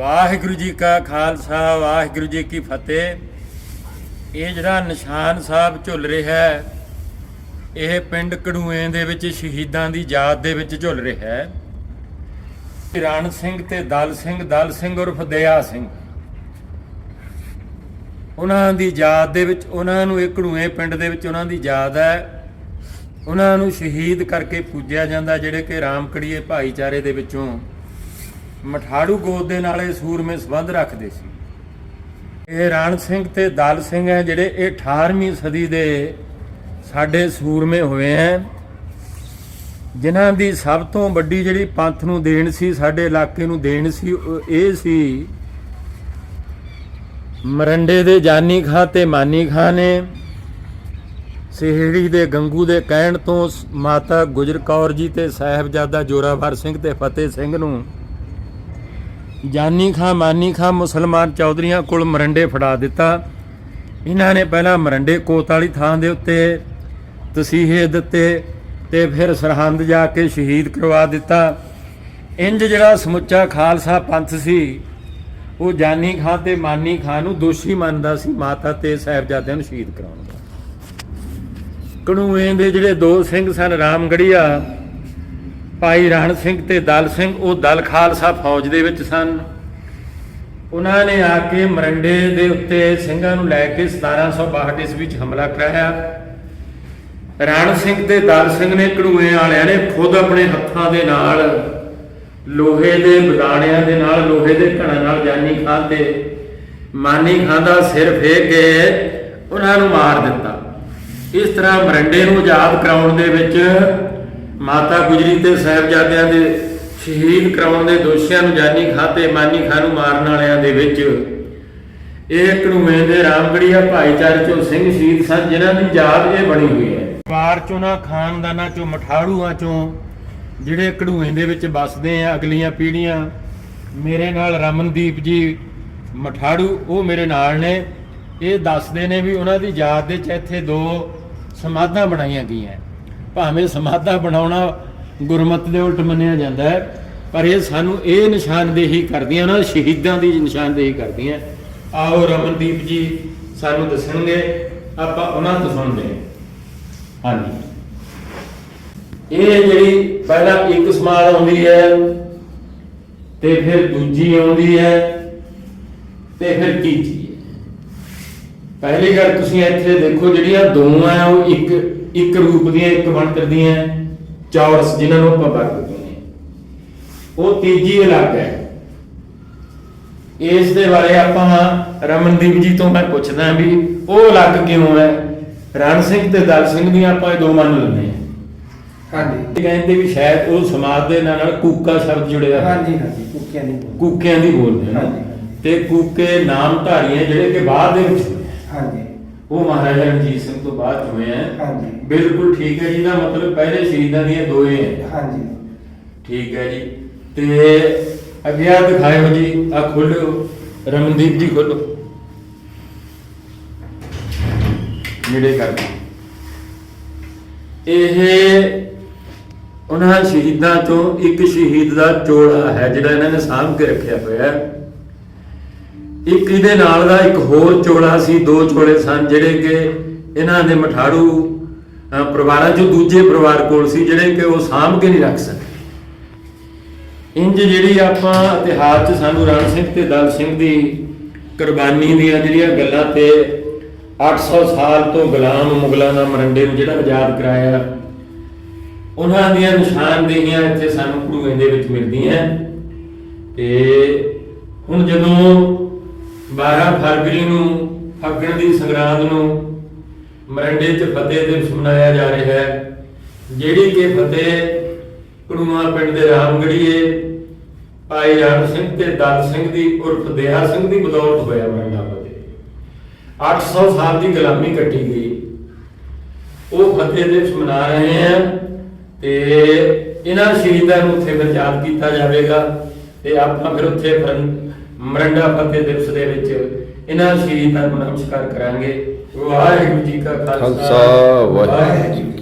ਵਾਹਿਗੁਰੂ ਜੀ ਕਾ ਖਾਲਸਾ, ਵਾਹਿਗੁਰੂ ਜੀ ਕੀ ਫਤਿਹ। ਇਹ ਜਿਹੜਾ ਨਿਸ਼ਾਨ ਸਾਹਿਬ ਝੁੱਲ ਰਿਹਾ ਹੈ, ਇਹ ਪਿੰਡ ਕੜੂਏ ਦੇ ਵਿੱਚ ਸ਼ਹੀਦਾਂ ਦੀ ਯਾਦ ਦੇ ਵਿੱਚ ਝੁੱਲ ਰਿਹਾ ਹੈ। ਰਣ ਸਿੰਘ ਤੇ ਦਲ ਸਿੰਘ ਦਲ ਸਿੰਘ ਉਰਫ ਦਇਆ ਸਿੰਘ। ਉਹਨਾਂ ਦੀ ਯਾਦ ਦੇ ਵਿੱਚ, ਉਹਨਾਂ ਨੂੰ ਇਹ ਕੜੂਏ ਪਿੰਡ ਦੇ ਵਿੱਚ ਉਹਨਾਂ ਦੀ ਯਾਦ ਹੈ। ਉਹਨਾਂ ਨੂੰ ਸ਼ਹੀਦ ਕਰਕੇ ਪੂਜਿਆ ਜਾਂਦਾ, ਜਿਹੜੇ ਕਿ ਰਾਮਕੜੀਏ ਭਾਈਚਾਰੇ ਦੇ ਵਿੱਚੋਂ ਮਠਾੜੂ ਗੋਦ ਦੇ ਨਾਲ ਇਹ ਸੂਰਮੇ ਸੰਬੰਧ ਰੱਖਦੇ ਸੀ। ਇਹ ਰਣ ਸਿੰਘ ਤੇ ਦਲ ਸਿੰਘ ਹੈ ਜਿਹੜੇ ਇਹ 18ਵੀਂ ਸਦੀ ਦੇ ਸਾਡੇ ਸੂਰਮੇ ਹੋਏ ਹੈ। ਜਿਨ੍ਹਾਂ ਦੀ ਸਭ ਤੋਂ ਵੱਡੀ ਜਿਹੜੀ ਪੰਥ ਨੂੰ ਦੇਣ ਸੀ, ਸਾਡੇ ਇਲਾਕੇ ਨੂੰ ਦੇਣ ਸੀ, ਉਹ ਇਹ ਸੀ ਮਰੰਡੇ ਦੇ ਜਾਨੀ ਖਾਂ ਤੇ ਮਾਨੀ ਖਾਂ ਨੇ। ਸਿਹੜੀ ਦੇ ਗੰਗੂ ਦੇ ਕਹਿਣ ਤੋਂ ਮਾਤਾ ਗੁਜਰ ਕੌਰ ਜੀ ਤੇ ਸਾਹਿਬਜ਼ਾਦਾ ਜੋਰਾਵਰ ਸਿੰਘ ਤੇ ਫਤਿਹ ਸਿੰਘ ਨੂੰ ਜਾਨੀ ਖਾਂ ਮਾਨੀ ਖਾਂ ਮੁਸਲਮਾਨ ਚੌਧਰੀਆਂ ਕੋਲ ਮਰੰਡੇ ਫੜਾ ਦਿੱਤਾ। ਇਹਨਾਂ ਨੇ ਪਹਿਲਾਂ ਮਰੰਡੇ ਕੋਤ ਵਾਲੀ ਥਾਂ ਦੇ ਉੱਤੇ ਤਸੀਹੇ ਦਿੱਤੇ ਤੇ ਫਿਰ ਸਰਹੰਦ ਜਾ ਕੇ ਸ਼ਹੀਦ ਕਰਵਾ ਦਿੱਤਾ। ਇੰਜ ਜਿਹੜਾ ਸਮੁੱਚਾ ਖਾਲਸਾ ਪੰਥ ਸੀ, ਉਹ ਜਾਨੀ ਖਾਂ ਤੇ ਮਾਨੀ ਖਾਂ ਨੂੰ ਦੋਸ਼ੀ ਮੰਨਦਾ ਸੀ, ਮਾਤਾ ਤੇ ਸਾਹਿਬਜ਼ਾਦਿਆਂ ਨੂੰ ਸ਼ਹੀਦ ਕਰਾਉਣ ਦਾ। ਕਣੂਏ ਦੇ ਜਿਹੜੇ ਦੋ ਸਿੰਘ ਸਨ, ਰਾਮਗੜੀਆ ਭਾਈ ਰਣ ਸਿੰਘ ਤੇ ਦਲ ਸਿੰਘ ਉਹ ਦਲ ਖਾਲਸਾ ਫੌਜ ਦੇ ਵਿੱਚ ਸਨ। ਉਹਨਾਂ ਨੇ ਆ ਕੇ ਮਰੰਡੇ ਦੇ ਉੱਤੇ ਸਿੰਘਾਂ ਨੂੰ ਲੈ ਕੇ 1762 ਈਸਵੀ ਵਿੱਚ ਹਮਲਾ ਕਰਾਇਆ। ਰਣ ਸਿੰਘ ਤੇ ਦਲ ਸਿੰਘ ਨੇ ਕਣੂਏ ਵਾਲਿਆਂ ਨੇ ਖੁਦ ਆਪਣੇ ਹੱਥਾਂ ਦੇ ਨਾਲ ਲੋਹੇ ਦੇ ਬਦਾਣਿਆਂ ਦੇ ਨਾਲ ਲੋਹੇ ਦੇ ਘੜਾਂ ਨਾਲ ਜਾਨੀ ਖਾਂ ਤੇ ਮਾਨੀ ਖਾਂ ਦਾ ਸਿਰ ਫੇਕ ਕੇ ਉਹਨਾਂ ਨੂੰ ਮਾਰ ਦਿੱਤਾ। ਇਸ ਤਰ੍ਹਾਂ ਮਰੰਡੇ ਨੂੰ ਆਜ਼ਾਦ ਕਰਾਉਣ ਦੇ ਵਿੱਚ ਮਾਤਾ ਗੁਜਰੀ ਤੇ ਸਾਹਿਬਜ਼ਾਦਿਆਂ ਦੇ ਸ਼ਹੀਦ ਕਰਾਉਣ ਦੇ ਦੋਸ਼ੀਆਂ ਨੂੰ ਜਾਨੀ ਖਾਂ ਤੇ ਮਾਨੀ ਖਾਂ ਨੂੰ ਮਾਰਨ ਵਾਲਿਆਂ ਦੇ ਵਿੱਚ ਇਹ ਕਣੂਏ ਦੇ ਰਾਮਗੜੀਆ ਭਾਈਚਾਰੇ ਚੋਂ ਸਿੰਘ ਸ਼ਹੀਦ ਸਨ, ਜਿਨ੍ਹਾਂ ਦੀ ਯਾਦ ਇਹ ਬਣੀ ਹੋਈ ਹੈ। ਪਰਿਵਾਰ ਚੋਂ ਨਾ, ਖਾਨਦਾਨਾਂ ਚੋਂ, ਮਠਾੜੂਆਂ ਚੋਂ ਜਿਹੜੇ ਕੜੂਏ ਦੇ ਵਿੱਚ ਵੱਸਦੇ ਆ ਅਗਲੀਆਂ ਪੀੜ੍ਹੀਆਂ, ਮੇਰੇ ਨਾਲ ਰਮਨਦੀਪ ਜੀ ਮਠਾੜੂ, ਉਹ ਮੇਰੇ ਨਾਲ ਨੇ। ਇਹ ਦੱਸਦੇ ਨੇ ਵੀ ਉਹਨਾਂ ਦੀ ਯਾਦ ਦੇ ਚ ਇੱਥੇ ਦੋ ਸਮਾਧਾਂ ਬਣਾਈਆਂ ਗਈਆਂ। ਭਾਵੇਂ ਸਮਾਧਾ ਬਣਾਉਣਾ ਗੁਰਮਤ ਦੇ ਉਲਟ ਮੰਨਿਆ ਜਾਂਦਾ ਹੈ, ਪਰ ਇਹ ਸਾਨੂੰ ਇਹ ਨਿਸ਼ਾਨਦੇਹੀ ਕਰਦੀਆਂ ਉਹਨਾਂ ਸ਼ਹੀਦਾਂ ਦੀ ਨਿਸ਼ਾਨਦੇਹੀ ਕਰਦੀਆਂ। ਆਓ ਰਮਨਦੀਪ ਜੀ ਸਾਨੂੰ ਦੱਸਣਗੇ, ਆਪਾਂ ਉਹਨਾਂ ਤੋਂ ਸੁਣਦੇ ਹਾਂ। ਹਾਂਜੀ। ਇਹ ਜਿਹੜੀ ਪਹਿਲਾਂ ਇੱਕ ਸਮਾਲ ਆਉਂਦੀ ਹੈ, ਤੇ ਫਿਰ ਦੂਜੀ ਆਉਂਦੀ ਹੈ, ਤੇ ਫਿਰ ਤੀਜੀ ਪਹਿਲੀ ਗੱਲ ਤੁਸੀਂ ਇੱਥੇ ਦੇਖੋ ਜਿਹੜੀਆਂ ਦੋ ਆ ਉਹ ਇੱਕ ਇੱਕ ਰੂਪ ਦੀਆਂ ਇੱਕ ਬਣਤਰ ਦੀਆਂ ਚੌਰਸ ਜਿਨ੍ਹਾਂ ਨੂੰ ਆਪਾਂ ਵਰਤਦੇ ਨੇ ਉਹ ਤੀਜੀ ਅਲੱਗ ਹੈ ਇਸ ਦੇ ਬਾਰੇ ਆਪਾਂ ਰਮਨਦੀਪ ਜੀ ਤੋਂ ਮੈਂ ਪੁੱਛਦਾ ਵੀ ਉਹ ਅਲੱਗ ਕਿਉਂ ਹੈ ਰਣ ਸਿੰਘ ਤੇ ਦਲ ਸਿੰਘ ਦੀਆਂ ਆਪਾਂ ਇਹ ਦੋ ਮੰਨ ਲੈਂਦੇ ਹਾਂ ਹਾਂਜੀ ਕਹਿੰਦੇ ਵੀ ਸ਼ਾਇਦ ਉਹ ਸਮਾਜ ਦੇ ਨਾਲ ਨਾਲ ਕੂਕਾ ਸ਼ਬਦ ਜੁੜਿਆ। ਹਾਂਜੀ ਹਾਂਜੀ ਕੁੱਕਿਆਂ ਦੀ। ਕੂਕਿਆਂ ਦੀ ਬੋਲਦੇ ਨੇ। ਤੇ ਕੂਕੇ ਨਾਮ ਧਾਰੀਆਂ ਜਿਹੜੇ ਕਿ ਬਾਅਦ ਦੇ ਵਿੱਚ। ਹਾਂਜੀ ਉਹ ਮਹਾਰਾਜਾ ਰਣਜੀਤ ਸਿੰਘ ਤੋਂ ਬਾਅਦ ਹੋਏ ਆ। ਹਾਂਜੀ। ਬਿਲਕੁਲ ਠੀਕ ਹੈ ਜੀ ਦਾ ਮਤਲਬ ਪਹਿਲੇ ਸ਼ਹੀਦਾਂ ਦੀਆਂ ਦੋਏ ਹੈ ਹਾਂਜੀ। ਠੀਕ ਹੈ ਜੀ। ਤੇ ਅੱਗੇ ਆ ਦਿਖਾਇਓ ਜੀ ਆ ਖੋਲੋ ਰਮਨਦੀਪ ਜੀ ਖੋਲੋ ਨੇੜੇ ਕਰ ਦਿਓ। ਇਹ ਉਹਨਾਂ ਸ਼ਹੀਦਾਂ ਤੋਂ ਇੱਕ ਸ਼ਹੀਦ ਦਾ ਚੋਲਾ ਹੈ ਜਿਹੜਾ ਇਹਨਾਂ ਨੇ ਸਾਂਭ ਕੇ ਰੱਖਿਆ ਹੋਇਆ ਹੈ। ਇੱਕ ਇਹਦੇ ਨਾਲ ਦਾ ਇੱਕ ਹੋਰ ਚੋਲਾ ਸੀ, ਦੋ ਚੋਲੇ ਸਨ ਜਿਹੜੇ ਕਿ ਇਹਨਾਂ ਦੇ ਮਠਾੜੂ ਪਰਿਵਾਰਾਂ ਚੋਂ ਦੂਜੇ ਪਰਿਵਾਰ ਕੋਲ ਸੀ ਜਿਹੜੇ ਕਿ ਉਹ ਸਾਂਭ ਕੇ ਨਹੀਂ ਰੱਖ ਸਕੇ। ਇੰਜ ਜਿਹੜੀ ਆਪਾਂ ਇਤਿਹਾਸ 'ਚ ਸਾਨੂੰ ਰਣ ਸਿੰਘ ਤੇ ਦਲ ਸਿੰਘ ਦੀ ਕੁਰਬਾਨੀ ਦੀਆਂ ਜਿਹੜੀਆਂ ਗੱਲਾਂ ਤੇ 800 ਸਾਲ ਤੋਂ ਗੁਲਾਮ ਮੁਗਲਾਂ ਦਾ ਮਰੰਡੇ ਨੂੰ ਜਿਹੜਾ ਆਜ਼ਾਦ ਕਰਾਇਆ, ਉਹਨਾਂ ਦੀਆਂ ਨਿਸ਼ਾਨਦੇਹੀਆਂ ਇੱਥੇ ਸਾਨੂੰ ਕੜੂਏ ਦੇ ਵਿੱਚ ਮਿਲਦੀਆਂ। ਤੇ ਹੁਣ ਜਦੋਂ 12 ਫਰਵਰੀ ਨੂੰ, ਫੱਗਣ ਦੀ ਸੰਗਰਾਂਦ ਨੂੰ ਮਰੰਡੇ 'ਚ ਫਤਿਹ ਦਿਵਸ ਮਨਾਇਆ ਜਾ ਰਿਹਾ ਹੈ। ਜਿਹੜੀ ਕਿ ਫਤਿਹ ਕੜੂਆ ਪਿੰਡ ਦੇ ਰਾਮਗੜੀਏ ਭਾਈ ਰਣ ਸਿੰਘ ਤੇ ਦਲ ਸਿੰਘ ਦੀ ਉਰਫ ਦਇਆ ਸਿੰਘ ਦੀ ਬਦੌਲਤ ਹੋਇਆ ਮਰੰਡਾ ਫਤਿਹ। 800 ਸਾਲ ਦੀ ਗੁਲਾਮੀ ਕੱਟੀ ਗਈ। ਉਹ ਫਤਿਹ ਦਿਵਸ ਮਨਾ ਰਹੇ ਆ ਤੇ ਇਹਨਾਂ ਸ਼ਹੀਦਾਂ ਨੂੰ ਉੱਥੇ ਫਿਰ ਯਾਦ ਕੀਤਾ ਜਾਵੇਗਾ ਤੇ ਆਪਾਂ ਫਿਰ ਉੱਥੇ ਮਰੰਡਾ ਫਤਿਹ ਦਿਵਸ ਦੇ ਵਿੱਚ ਇਹਨਾਂ ਸ਼ਹੀਦਾਂ ਨੂੰ ਨਮਸਕਾਰ ਕਰਾਂਗੇ। ਵਾਹਿਗੁਰੂ ਜੀ ਕਾ ਖਾਲਸਾ ਵਾਹਿਗੁਰੂ ਜੀ